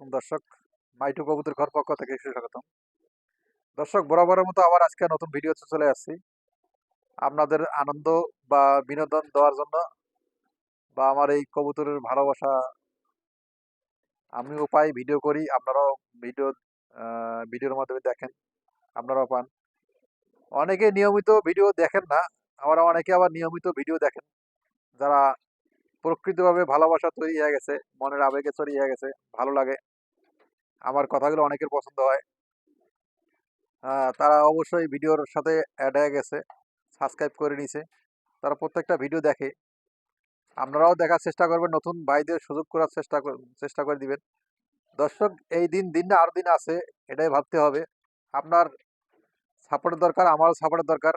আলাইকুম দর্শক। মাইটু কবুতর ঘর পক্ষ থেকে সুস্বাগতম। দর্শক, বরাবরের মতো আবার আজকে নতুন ভিডিওতে চলে আসছি। আপনাদের আনন্দ বা বিনোদন দেওয়ার জন্য বা আমার এই কবুতরের ভালোবাসা আমিও পাই, ভিডিও করি, আপনারাও ভিডিও ভিডিওর মাধ্যমে দেখেন, আপনারাও পান। অনেকে নিয়মিত ভিডিও দেখেন না, আবার অনেকে আবার নিয়মিত ভিডিও দেখেন। যারা প্রকৃতভাবে ভালোবাসা তৈরি হয়ে গেছে, মনের আবেগে হয়ে গেছে, ভালো লাগে। আমার কথাগুলো অনেকের পছন্দ হয়। তারা অবশ্যই ভিডিওর সাথে অ্যাড হয়ে গেছে সাবস্ক্রাইব করে নিছে। তারা প্রত্যেকটা ভিডিও দেখে। আপনারাও দেখার চেষ্টা করবেন, নতুন ভাইদের সুযোগ করার চেষ্টা চেষ্টা করে দিবেন। দর্শক, এই দিন দিন না আরও দিন আছে, এটাই ভাবতে হবে। আপনার সাপোর্টের দরকার, আমারও সাপোর্টের দরকার।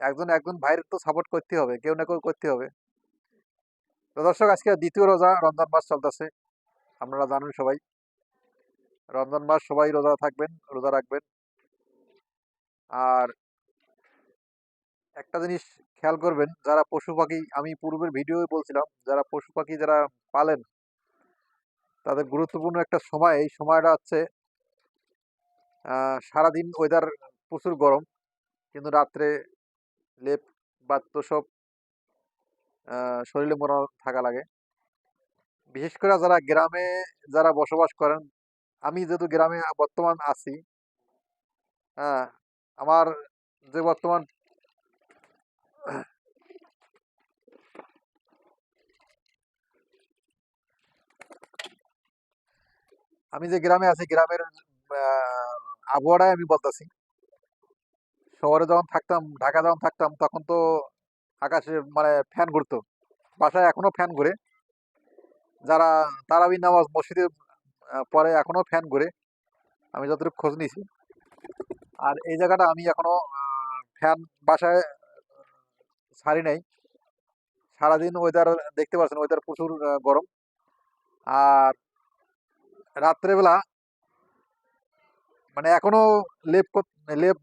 একজন একজন ভাইয়ের তো সাপোর্ট করতে হবে, কেউ না কেউ করতে হবে। তো দর্শক আজকে দ্বিতীয় রোজা রমজান মাস চলতেছে। আপনারা জানেন সবাই। রমজান মাস সবাই রোজা থাকবেন রোজা রাখবেন। আর একটা জিনিস খেয়াল করবেন যারা পশু পাখি আমি পূর্বের ভিডিও বলছিলাম যারা পশু পাখি যারা পালেন তাদের গুরুত্বপূর্ণ একটা সময় এই সময়টা হচ্ছে সারাদিন ওয়েদার প্রচুর গরম কিন্তু রাত্রে লেপ বা তোষক আহ, শরীরে মোড়া থাকা লাগে। বিশেষ করে যারা গ্রামে যারা বসবাস করেন, আমি যেহেতু গ্রামে বর্তমান আছি হ্যাঁ আমার যে বর্তমান আমি যে গ্রামে আছি, গ্রামের আবহাওয়াটাই আমি বলতেছি। শহরে যখন থাকতাম ঢাকা যখন থাকতাম, তখন তো আকাশে মানে ফ্যান ঘুরতো। বাসায় এখনও ফ্যান ঘুরে। যারা তারাবি নামাজ মসজিদে পরে এখনও ফ্যান ঘুরে। আমি যতটুকু খোঁজ নিয়েছি। আর এই জায়গাটা আমি এখনও ফ্যান বাসায় ছাড়ি নাই। সারাদিন ওয়েদার দেখতে পাচ্ছেন ওয়েদার প্রচুর গরম। আর রাত্রেবেলা মানে এখনও লেপ লেপ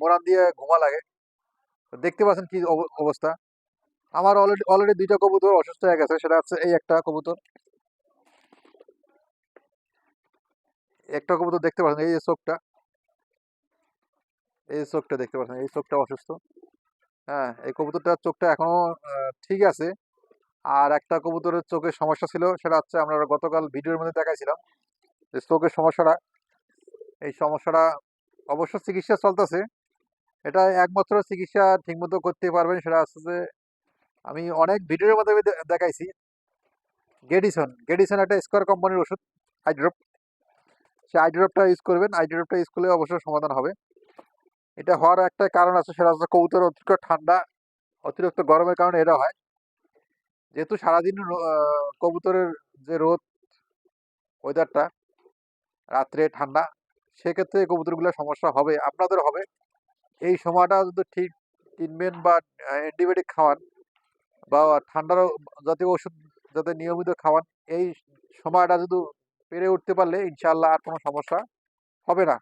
মোড়ান দিয়ে ঘুমা লাগে। দেখতে পাচ্ছেন কি অব- অবস্থা? আমার অলরেডি অলরেডি দুইটা কবুতর অসুস্থ হয়ে গেছে, সেটা হচ্ছে এই একটা কবুতর। একটা কবুতর দেখতে পাচ্ছেন, এই যে চোখটা। এই চোখটা দেখতে পাচ্ছেন, এই চোখটা অসুস্থ। হ্যাঁ এই কবুতরটার চোখটা এখনও ঠিক আছে। আর একটা কবুতরের চোখের সমস্যা ছিল, সেটা হচ্ছে আমরা গতকাল ভিডিওর মধ্যে দেখাইছিলাম যে চোখের সমস্যাটা, এই সমস্যাটা অবশ্য চিকিৎসা চলতেছে। এটা একমাত্র চিকিৎসা ঠিকমতো করতে পারবেন, সেটা যে আমি অনেক ভিডিওর মধ্যে আমি দে- দেখাইছি। গেডিসন গেডিসন একটা স্কোয়ার কোম্পানির ওষুধ আইড্রপ সেই আইড্রপটা ইউজ করবেন আইড্রপটা ইউজ করলে অবশ্যই সমাধান হবে। এটা হওয়ার একটা কারণ আছে, সেটা হচ্ছে কবুতর অতিরিক্ত ঠান্ডা, অতিরিক্ত গরমের কারণে এটা হয়। যেহেতু সারাদিন কবুতরের যে রোদ ওয়েদারটা রাত্রে ঠান্ডা, সেক্ষেত্রে কবুতরগুলো সমস্যা হবে আপনাদের হবে। এই সময়টা যদি ঠিক ট্রিটমেন্ট বা অ্যান্টিবায়োটিক খাওয়ান বা ঠান্ডার জাতীয় ওষুধ যাতে নিয়মিত খাওয়ান, এই সময়টা যদি পেরে উঠতে পারলে ইনশাল্লাহ আর কোনো সমস্যা হবে না।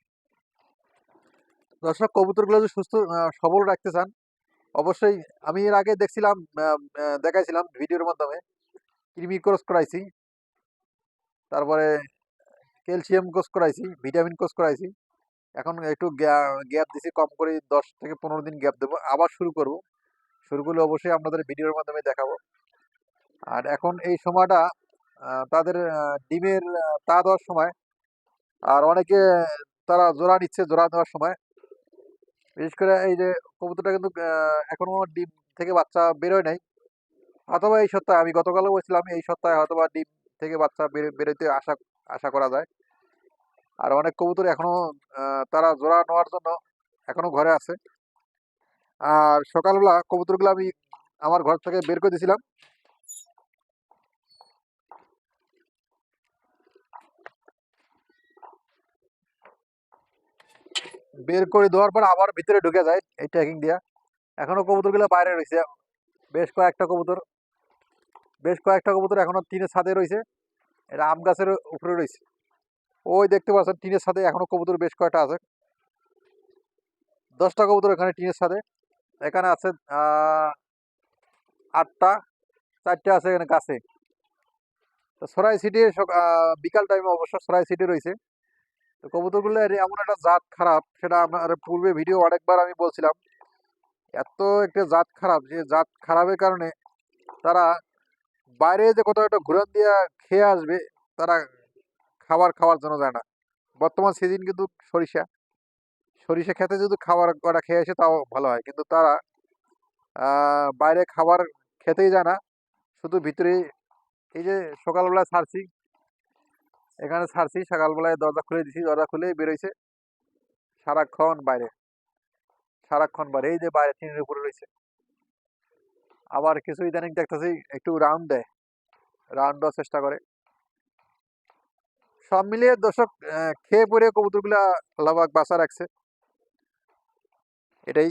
দর্শক, কবুতরগুলো যদি সুস্থ সবল রাখতে চান, অবশ্যই আমি এর আগে দেখছিলাম দেখাইছিলাম ভিডিওর মাধ্যমে কৃমি কোর্স করাইছি, তারপরে ক্যালসিয়াম কোর্স করাইছি, ভিটামিন কোর্স করাইছি। এখন একটু গ্যাপ দিছি কম করে দশ থেকে পনেরো দিন গ্যাপ দেবো আবার শুরু করব। শুরু করলে অবশ্যই আপনাদের ভিডিওর মাধ্যমে দেখাবো। আর এখন এই সময়টা তাদের ডিমের তা দেওয়ার সময় আর অনেকে তারা জোড়া নিচ্ছে জোড়া দেওয়ার সময়। বিশেষ করে এই যে কবুতরটা কিন্তু আহ, এখনও ডিম থেকে বাচ্চা বেরোয় নাই। অথবা এই সপ্তাহে আমি গতকালও বলছিলাম এই সপ্তাহে হয়তোবা ডিম থেকে বাচ্চা বেরোতে আশা আশা করা যায়। আর অনেক কবুতর এখনও তারা জোড়া নেওয়ার জন্য এখনও ঘরে আছে। আর সকালবেলা কবুতরগুলো আমি আমার ঘর থেকে বের করে দিয়েছিলাম। বের করে দেওয়ার পর আবার ভিতরে ঢুকে যায় এই ট্যাকিং দিয়া। এখনও কবুতরগুলো বাইরে রয়েছে। বেশ কয়েকটা কবুতর, বেশ কয়েকটা কবুতর এখনও টিনের ছাদে রয়েছে। এটা আম গাছের উপরে রয়েছে। ওই দেখতে পাচ্ছেন, টিনের ছাদে এখনও কবুতর বেশ কয়েকটা আছে। দশটা কবুতর এখানে টিনের ছাদে। এখানে আছে আটটা, চারটে আছে এখানে কাছে তো সরাই সিটি বিকাল টাইমে অবশ্য সরাই সিটি রয়েছে। তো কবুতরগুলো এমন একটা জাত খারাপ, সেটা আমার পূর্বে ভিডিও অনেকবার আমি বলছিলাম। এত একটা জাত খারাপ, যে জাত খারাপের কারণে তারা বাইরে যে কোথাও একটা ঘুরান দিয়া খেয়ে আসবে, তারা খাবার খাওয়ার জন্য যায় না। বর্তমান সিজন কিন্তু সরিষা। সরিষা খেতে যদি খাবার কটা খেয়ে আসে তাও ভালো হয়। কিন্তু তারা বাইরে খাবার খেতেই যায় না। শুধু ভিতরে এই যে সকালবেলায় ছাড়ছি এখানে ছাড়ছি সকালবেলায় দরজা খুলে দিছি, দরজা খুলে বেরোইছে। সারাক্ষণ বাইরে। সারাক্ষণ বাইরে। এই যে বাইরে টিনের উপরে রয়েছে। আবার কিছু ইদানিং দেখতেছি, একটু রাউন্ড দেয়। রাউন্ড দেওয়ার চেষ্টা করে। সব মিলিয়ে দর্শক খেয়ে পরে কবুতরগুলা আল্লাহবাক বাঁচা রাখছে। এটাই।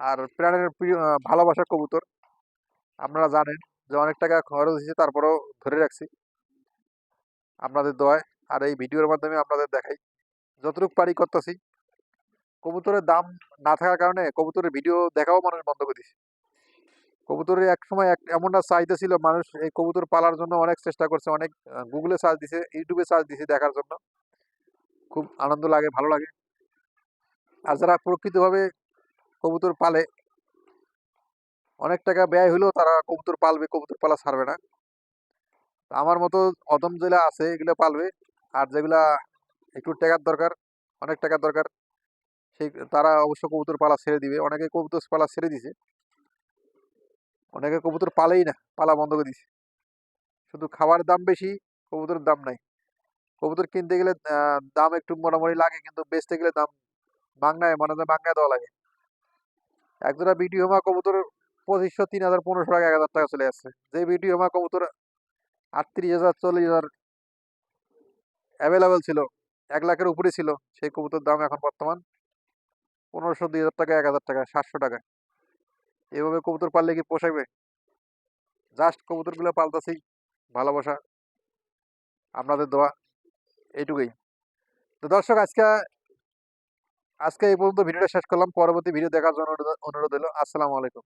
আর প্রাণের প্রিয় ভালোবাসার কবুতর। আপনারা জানেন যে অনেক টাকা খরচ হয়েছে, তারপরেও ধরে রাখছি। আপনাদের দয় আর এই ভিডিওর মাধ্যমে আপনাদের দেখাই। যতটুকু পারি করতেছি। কবুতরের দাম না থাকার কারণে কবুতরের ভিডিও দেখাও মানুষ বন্ধ করে দিছে। কবুতরের এক সময় এক এমনটা চাহিদা ছিল, মানুষ এই কবুতর পালার জন্য অনেক চেষ্টা করছে, অনেক গুগলে সার্চ দিছে ইউটিউবে সার্চ দিছে দেখার জন্য। খুব আনন্দ লাগে, ভালো লাগে। আর যারা প্রকৃতভাবে কবুতর পালে, অনেক টাকা ব্যয় হলেও তারা কবুতর পালবে, কবুতর পালা ছাড়বে না। আমার মতো অদম জেলা আছে, এগুলো পালবে। আর যেগুলা একটু টাকার দরকার, অনেক টাকার দরকার, সেই, তারা অবশ্য কবুতর পালা ছেড়ে দিবে। অনেকে কবুতর পালা ছেড়ে দিছে। অনেকে কবুতর পালেই না, পালা বন্ধ করে দিছে শুধু খাবার দাম বেশি, কবুতরের দাম নাই। কবুতর কিনতে গেলে দাম একটু মোটামুটি লাগে, কিন্তু বেচতে গেলে দাম বাংলায় মানে বাংলায় দেওয়া লাগে। একজোড়া বিটি হোমা কবুতর পঁচিশশো, তিন হাজার, পনেরোশো টাকা, এক হাজার টাকা চলে আসছে। যে বিটি হোমা কবুতর আটত্রিশ হাজার, চল্লিশ হাজার অ্যাভেলেবেল ছিল, এক লাখের উপরে ছিল, সেই কবুতর দাম এখন বর্তমান পনেরোশো, দুই হাজার টাকা, এক হাজার টাকা, সাতশো টাকা এভাবে কবুতর পাললে কি পোষাবে জাস্ট কবুতরগুলো পালতাছি, ভালোবাসা, আপনাদের দোয়া, এইটুকুই। তো দর্শক, আজকে আজকে এই পর্যন্ত ভিডিওটা শেষ করলাম। পরবর্তী ভিডিও দেখার জন্য অনুরোধ- হলো আসসালামু আলাইকুম।